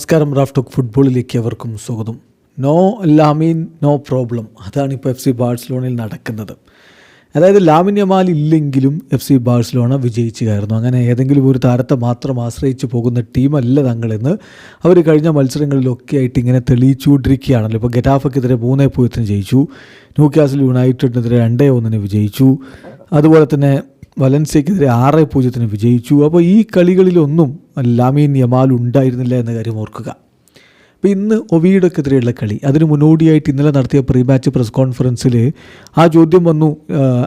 നമസ്കാരം റാഫ്റ്റോക്ക് ഫുട്ബോളിലേക്ക് അവർക്കും സ്വാഗതം. No Lamine no problem. അതാണ് ഇപ്പോൾ എഫ് സി ബാഴ്സലോണയിൽ നടക്കുന്നത്. അതായത് ലാമിൻ യമാൽ ഇല്ലെങ്കിലും എഫ് സി ബാഴ്സലോണ വിജയിച്ചു കയറുന്നു. അങ്ങനെ ഏതെങ്കിലും ഒരു താരത്തെ മാത്രം ആശ്രയിച്ച് പോകുന്ന ടീമല്ല തങ്ങളെന്ന് അവർ കഴിഞ്ഞ മത്സരങ്ങളിലൊക്കെ ആയിട്ട് ഇങ്ങനെ തെളിയിച്ചുകൊണ്ടിരിക്കുകയാണല്ലോ. ഇപ്പോൾ ഗെറ്റാഫക്കെതിരെ മൂന്നേ പൂജ്യത്തിന് ജയിച്ചു. ന്യൂ കാസിൽ യുണൈറ്റഡിനെതിരെ രണ്ടേ ഒന്നിന് വിജയിച്ചു. അതുപോലെ തന്നെ വലൻസിയക്കെതിരെ ആറ് പൂജ്യത്തിന് വിജയിച്ചു. അപ്പോൾ ഈ കളികളിലൊന്നും ലാമീൻ യമാൽ ഉണ്ടായിരുന്നില്ല എന്ന കാര്യം ഓർക്കുക. അപ്പോൾ ഇന്ന് ഒവീഡക്കെതിരെയുള്ള കളി. അതിന് മുന്നോടിയായിട്ട് ഇന്നലെ നടത്തിയ പ്രീ മാച്ച് പ്രസ് കോൺഫറൻസിൽ ആ ചോദ്യം വന്നു.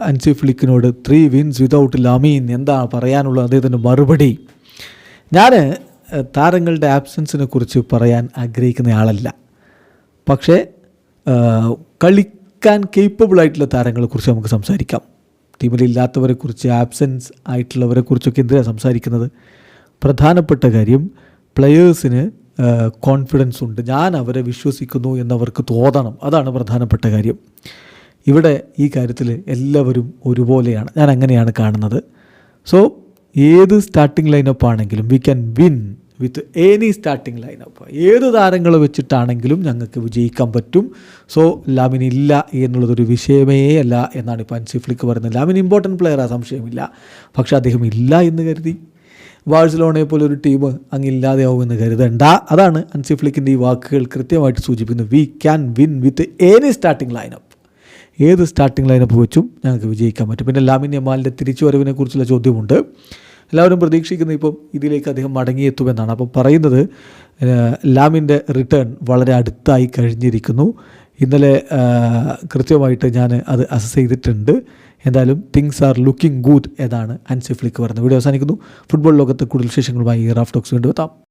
അൻസി ഫ്ലിക്കിനോട് ത്രീ വിൻസ് വിതൗട്ട് ലാമീൻ എന്താ പറയാനുള്ളത് അദ്ദേഹത്തിന്റെ മറുപടി. ഞാൻ താരങ്ങളുടെ ആബ്സൻസിനെ കുറിച്ച് പറയാൻ ആഗ്രഹിക്കുന്ന ആളല്ല. പക്ഷേ കളിക്കാൻ കേപ്പബിൾ ആയിട്ടുള്ള താരങ്ങളെക്കുറിച്ച് നമുക്ക് സംസാരിക്കാം. ടീമിലില്ലാത്തവരെക്കുറിച്ച് ആബ്സെൻസ് ആയിട്ടുള്ളവരെ കുറിച്ചൊക്കെ എന്തിനാണ് സംസാരിക്കുന്നത്? പ്രധാനപ്പെട്ട കാര്യം പ്ലെയേഴ്സിന് കോൺഫിഡൻസ് ഉണ്ട്. ഞാൻ അവരെ വിശ്വസിക്കുന്നു എന്നവർക്ക് തോന്നണം. അതാണ് പ്രധാനപ്പെട്ട കാര്യം. ഇവിടെ ഈ കാര്യത്തിൽ എല്ലാവരും ഒരുപോലെയാണ്. ഞാൻ അങ്ങനെയാണ് കാണുന്നത്. സോ ഏത് സ്റ്റാർട്ടിംഗ് ലൈനപ്പ് ആണെങ്കിലും we can win with any starting lineup ഏത് താരങ്ങളെ വെച്ചിട്ടാണെങ്കിലും ഞങ്ങൾക്ക് വിജയിക്കാൻ പറ്റും. സോ ലാമിൻ ഇല്ല എന്നുള്ളതൊരു വിഷയമേ അല്ല എന്നാണ് ഇപ്പോൾ അൻസി ഫ്ലിക്ക് പറയുന്നത്. ലാമിൻ ഇമ്പോർട്ടന്റ് പ്ലെയറാണ് സംശയമില്ല. പക്ഷേ അദ്ദേഹം ഇല്ല എന്ന് കരുതി. ബാഴ്സലോണയെ പോലെ ഒരു ടീം അങ്ങ് ഇല്ലാതെയാവുമെന്ന് കരുതണ്ട. അതാണ് അൻസി ഫ്ലിക്കിന്റെ ഈ വാക്കുകൾ കൃത്യമായിട്ട് സൂചിപ്പിക്കുന്നത്. We can win with any starting lineup ഏത് സ്റ്റാർട്ടിംഗ് ലൈനപ്പ് വെച്ചും ഞങ്ങൾക്ക് വിജയിക്കാൻ പറ്റും. പിന്നെ ലാമിൻ യമാലിന്റെ തിരിച്ചുവരവിനെ കുറിച്ചുള്ള ചോദ്യമുണ്ട്. എല്ലാവരും പ്രതീക്ഷിക്കുന്നത് ഇപ്പം ഇതിലേക്ക് അദ്ദേഹം മടങ്ങിയെത്തുമെന്നാണ്. അപ്പം പറയുന്നത് ലാമിന്റെ റിട്ടേൺ വളരെ അടുത്തായി കഴിഞ്ഞിരിക്കുന്നു. ഇന്നലെ കൃത്യമായിട്ട് ഞാൻ അത് അസസ് ചെയ്തിട്ടുണ്ട്. എന്തായാലും തിങ്സ് ആർ ലുക്കിംഗ് ഗുഡ് എന്നാണ് അൻസിഫ്ലിക്ക് പറയുന്നത്. വീഡിയോ അവസാനിക്കുന്നു. ഫുട്ബോൾ ലോകത്ത് കൂടുതൽ വിശേഷങ്ങളുമായി റാഫ് ടോക്സ് വീണ്ടും എത്താം.